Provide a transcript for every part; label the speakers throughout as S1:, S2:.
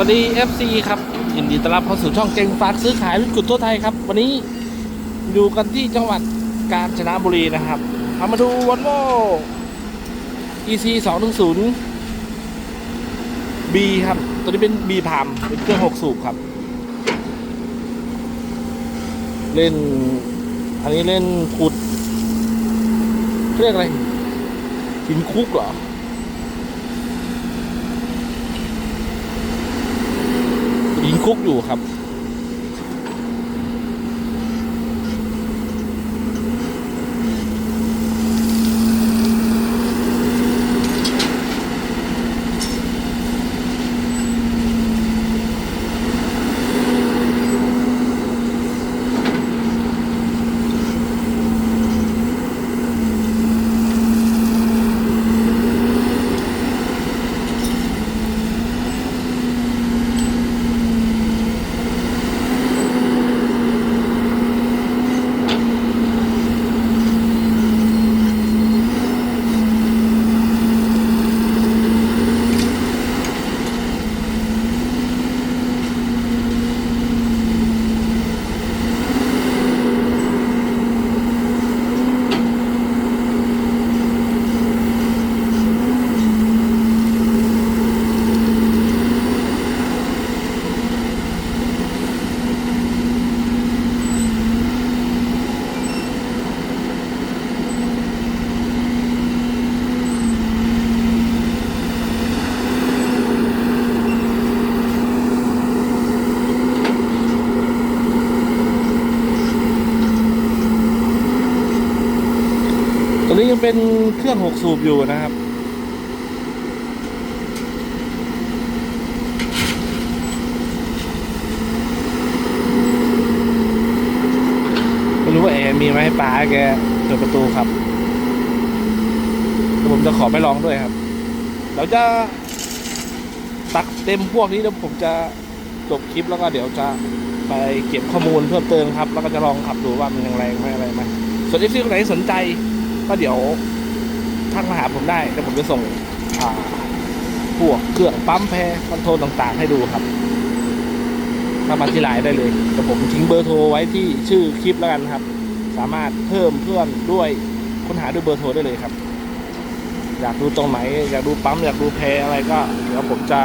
S1: วัสดี FC ครับยินดีต้อนรับเข้าสู่ช่องเก่งฝากซื้อขายวิกุตทั่วไทยครับ วันนี้อยู่กันที่จังหวัดกาญจนบุรีนะครับเอามาดูวันโว EC 2 1 0 B ครับ ตัวนี้เป็น B พามเป็นเครื่อง 6 สูบครับ เล่น อันนี้เล่นขุดเรียกอะไรหินคุกเหรอ ยิง คุกอยู่ครับ นี้ยังเป็นเครื่องหกสูบอยู่นะครับ ไม่รู้ว่าแอร์มีไหมป้าแกเปิดประตูครับเดี๋ยวผมจะขอไปลองด้วยครับ เราจะตักเต็มพวกนี้แล้วผมจะจบคลิปแล้วก็เดี๋ยวจะไปเก็บข้อมูลเพิ่มเติมครับ แล้วก็จะลองขับดูว่ามันยังแรงไหมอะไรไหมส่วนเอฟซีคนไหนสนใจ ก็เดี๋ยวทักมาหาผมได้เดี๋ยวผมจะส่งพวกเครื่องปั๊มแพรคอนโทรลต่างๆ ให้ดูครับถ้ามาที่ไลน์ได้เลยเดี๋ยวผมทิ้งเบอร์โทรไว้ที่ชื่อคลิปแล้วกันครับ สามารถเพิ่มเพื่อนด้วยค้นหาด้วยเบอร์โทรได้เลยครับ อยากดูตรงไหน อยากดูปั๊มอยากดูแพรอะไรก็เดี๋ยวผมจะ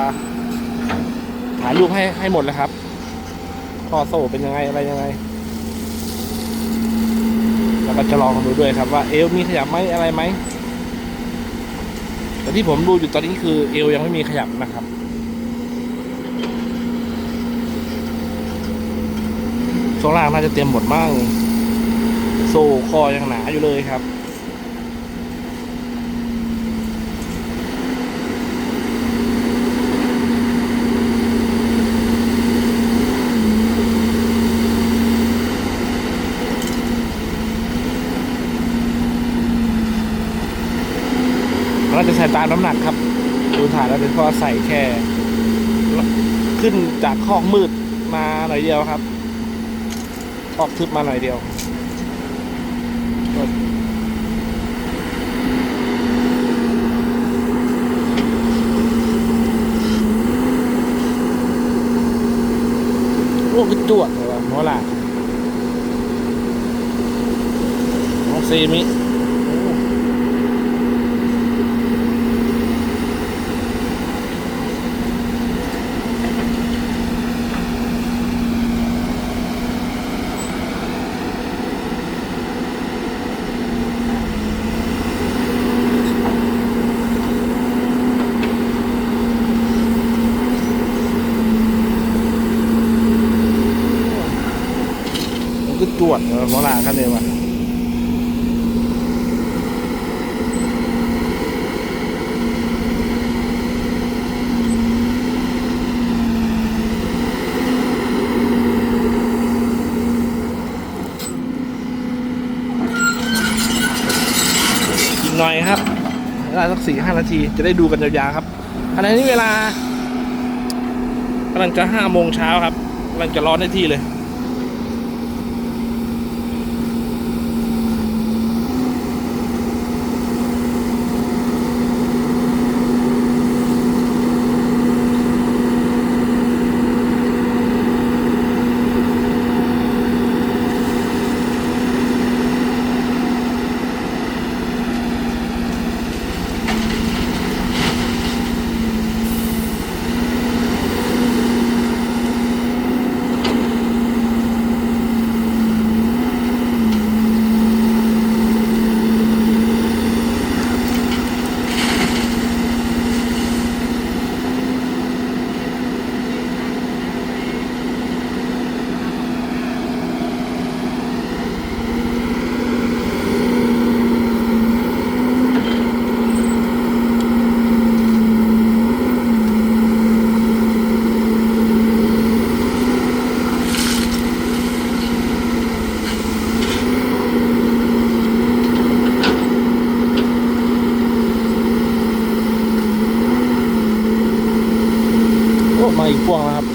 S1: ถ่ายรูปให้ให้หมดเลยครับข้อโซ่เป็นยังไงอะไรยังไง แล้วก็จะลองดูด้วยครับว่าเอวมีขยับไหมอะไรไหมแต่ที่ผมดูอยู่ตอนนี้คือเอวยังไม่มีขยับนะครับช่วงล่างน่าจะเตรียมหมดมั่งโซ่คอยังหนาอยู่เลยครับ เราจะใส่ตามน้ำหนักครับ ดูถ่ายแล้วเป็นเพราะใส่แค่ขึ้นจากคอกมืดมาหน่อยเดียวครับคอกทึบมาหน่อยเดียวโอ้คือจวดเลยว่ะหัวหลากน้ซีมิโอ้ มันก็ จวดเออหัวหลากันเลยว่ะอีกหน่อยครับเวลาสักสี่ห้านาทีจะได้ดูกันยาวๆครับขณะนี้เวลากำลังจะห้าโมงเช้าครับกำลังจะร้อนได้ที่เลย อ้มาอีก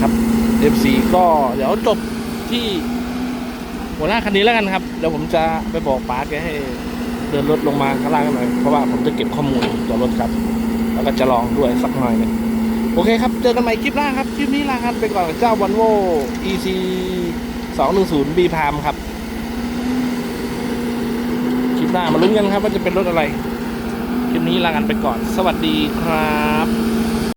S1: ครับโอเครับ FC ก็เดี๋ยวจบที่หัวหน้าคันนี้แล้วกันครับ เดี๋ยวผมจะไปบอกป๋าแกให้เดินรถลงมาข้างล่างกันหน่อย เพราะว่าผมจะเก็บข้อมูลตัวรถครับ แล้วก็จะลองด้วยสักหน่อยหนึงโอเคครับ เจอกันใหม่คลิปหน้าครับ คลิปนี้ลากันไปก่อนเจ้าวันโว EC 210 B พามครับ คลิปหน้ามาลุ้นกันครับว่าจะเป็นรถอะไร คลิปนี้ลากันไปก่อน สวัสดีครับ